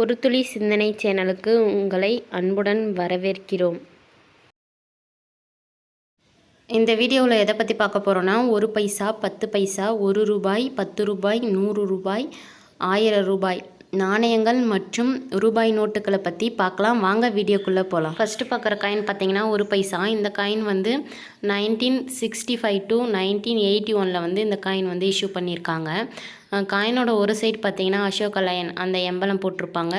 ஒரு துளி சிந்தனை சேனலுக்கு உங்களை அன்புடன் வரவேற்கிறோம். இந்த வீடியோவில் எதை பற்றி பார்க்க போகிறோன்னா ஒரு பைசா பத்து பைசா ஒரு ரூபாய் பத்து ரூபாய் நூறு ரூபாய் ஆயிரம் ரூபாய் நாணயங்கள் மற்றும் ரூபாய் நோட்டுகளை பற்றி பார்க்கலாம். வாங்க வீடியோக்குள்ளே போகலாம் ஃபஸ்ட்டு பார்க்குற காயின் பார்த்தீங்கன்னா ஒரு பைசா. இந்த காயின் வந்து nineteen sixty five to nineteen eighty ஒனில் வந்து இந்த காயின் வந்து இஷ்யூ பண்ணியிருக்காங்க. காயினோட ஒரு சைடு பார்த்தீங்கன்னா அசோக லயன் அந்த எம்பலம் போட்டிருப்பாங்க.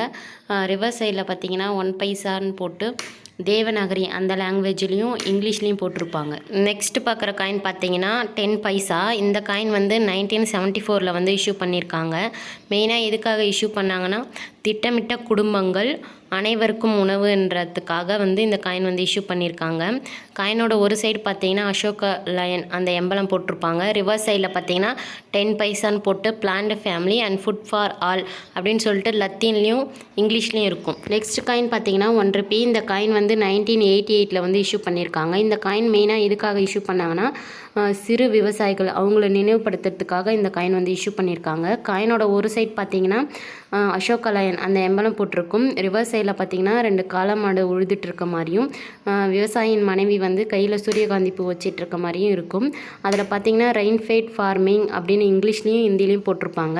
ரிவர்ஸ் சைடில் பார்த்தீங்கன்னா ஒன் பைசான்னு போட்டு தேவநாகரி அந்த லாங்குவேஜ்லேயும் இங்கிலீஷ்லேயும் போட்டிருப்பாங்க. நெக்ஸ்ட்டு பார்க்குற காயின் பார்த்தீங்கன்னா டென் பைசா இந்த காயின் வந்து நைன்டீன் செவன்ட்டி ஃபோரில் வந்து இஷ்யூ பண்ணியிருக்காங்க. மெயினாக எதுக்காக இஷ்யூ பண்ணாங்கன்னா திட்டமிட்ட குடும்பங்கள் அனைவருக்கும் உணவுன்றதுக்காக வந்து இந்த காயின் வந்து இஷ்யூ பண்ணியிருக்காங்க. காயினோட ஒரு சைடு பார்த்தீங்கன்னா அசோக லயன் அந்த எம்பலம் போட்டிருப்பாங்க. ரிவர்ஸ் சைடில் பார்த்தீங்கன்னா டென் பைசான்னு போட்டு planned family and food for all அப்படின்னு சொல்லிட்டு லத்தீன்லேயும் இங்கிலீஷ்லேயும் இருக்கும். நெக்ஸ்ட் காயின் பார்த்தீங்கன்னா ஒன் ருபி இந்த காயின் வந்து நைன்டீன் எயிட்டி எயிட்டில் வந்து இஷ்யூ பண்ணியிருக்காங்க. இந்த காயின் மெயினாக எதுக்காக இஷ்யூ பண்ணாங்கன்னா சிறு விவசாயிகள் அவங்கள நினைவுபடுத்துறதுக்காக இந்த காயின் வந்து இஷ்யூ பண்ணியிருக்காங்க. காயினோட ஒரு சைட் பார்த்தீங்கன்னா அசோக லயன் அந்த எம்பலம் போட்டிருக்கும். ரிவர்ஸ் சைடில் பார்த்தீங்கன்னா ரெண்டு காளை மாடு உழுதுட்டு இருக்க மாதிரியும் விவசாயியின் மனைவி வந்து கையில் சூரியகாந்தி பூ வச்சிட்டு இருக்க மாதிரியும் இருக்கும். அதில் பார்த்தீங்கன்னா ரெயின்ஃபேட் ஃபார்மிங் அப்படின்னு இங்கிலீஷ்லேயும் ஹிந்திலையும் போட்டிருப்பாங்க.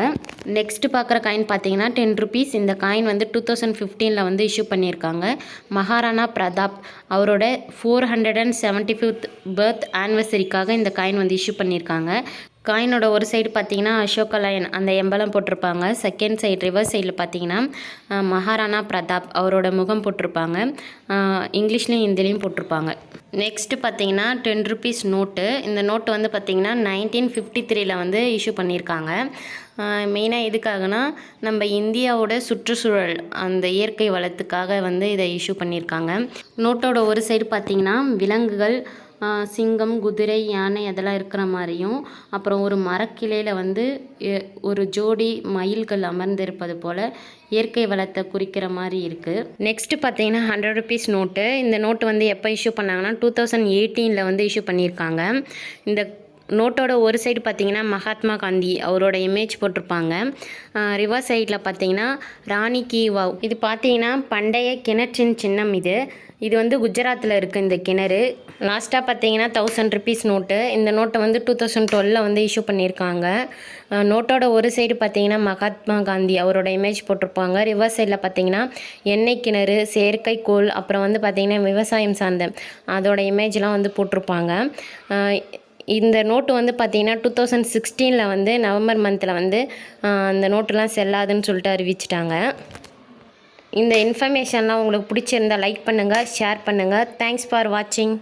நெக்ஸ்ட் பார்க்குற காயின் பார்த்தீங்கன்னா டென் ருபீஸ் இந்த காயின் வந்து டூ தௌசண்ட் ஃபிஃப்டீனில் வந்து இஷ்யூ பண்ணியிருக்காங்க. மகாராணா பிரதாப் அவரோட four hundred and seventy fifth birth ஆனிவர்சரிக்காக இந்த காயின் வந்து இஷ்யூ பண்ணியிருக்காங்க. காயினோட ஒரு சைடு பார்த்தீங்கன்னா அசோக லயன் அந்த எம்பலம் போட்டிருப்பாங்க. செகண்ட் சைடு ரிவர்ஸ் சைடில் பார்த்தீங்கன்னா மகாராணா பிரதாப் அவரோட முகம் போட்டிருப்பாங்க. இங்கிலீஷ்லேயும் ஹிந்திலையும் போட்டிருப்பாங்க. நெக்ஸ்ட்டு பார்த்தீங்கன்னா டென் ருபீஸ் நோட்டு இந்த நோட்டு வந்து பார்த்தீங்கன்னா நைன்டீன் ஃபிஃப்டி த்ரீல வந்து இஷ்யூ பண்ணியிருக்காங்க. மெயினாக எதுக்காகனா நம்ம இந்தியாவோட சுற்றுச்சூழல் அந்த இயற்கை வளத்துக்காக வந்து இதை இஷ்யூ பண்ணியிருக்காங்க. நோட்டோட ஒரு சைடு பார்த்தீங்கன்னா விலங்குகள் சிங்கம் குதிரை யானை அதெல்லாம் இருக்கிற மாதிரியும் அப்புறம் ஒரு மரக்கிளையில் வந்து ஒரு ஜோடி மயில்கள் அமர்ந்திருப்பது போல் இயற்கை வளத்தை குறிக்கிற மாதிரி இருக்குது நெக்ஸ்ட்டு பார்த்தீங்கன்னா ஹண்ட்ரட் ருபீஸ் நோட்டு இந்த நோட்டு வந்து எப்போ இஷ்யூ பண்ணாங்கன்னா டூ தௌசண்ட் எயிட்டீனில் வந்து இஷ்யூ பண்ணியிருக்காங்க. இந்த நோட்டோட ஒரு சைடு பார்த்தீங்கன்னா மகாத்மா காந்தி அவரோட இமேஜ் போட்டிருப்பாங்க. ரிவர்ஸ் சைடில் பார்த்தீங்கன்னா ராணி கி வாவ். இது பார்த்தீங்கன்னா பண்டைய கிணற்றின் சின்னம் இது. இது வந்து குஜராத்தில் இருக்குது இந்த கிணறு. லாஸ்ட்டாக பார்த்தீங்கன்னா தௌசண்ட் ருபீஸ் நோட்டு இந்த நோட்டை வந்து டூ தௌசண்ட் டுவெலில் வந்து இஷ்யூ பண்ணியிருக்காங்க. நோட்டோட ஒரு சைடு பார்த்தீங்கன்னா மகாத்மா காந்தி அவரோட இமேஜ் போட்டிருப்பாங்க. ரிவர்ஸ் சைடில் பார்த்தீங்கன்னா எண்ணெய் கிணறு செயற்கைக்கோள் அப்புறம் வந்து பார்த்திங்கன்னா விவசாயம் சார்ந்த அதோட இமேஜ்லாம் வந்து போட்டிருப்பாங்க. இந்த நோட்டு வந்து பார்த்திங்கன்னா டூ தௌசண்ட் சிக்ஸ்டீனில் வந்து நவம்பர் மந்தில் வந்து அந்த நோட்டுலாம் செல்லாதுன்னு சொல்லிட்டு அறிவிச்சிட்டாங்க. இந்த இன்ஃபர்மேஷன்லாம் உங்களுக்கு பிடிச்சிருந்தா லைக் பண்ணுங்கள் ஷேர் பண்ணுங்கள் தேங்க்ஸ் ஃபார் வாட்சிங்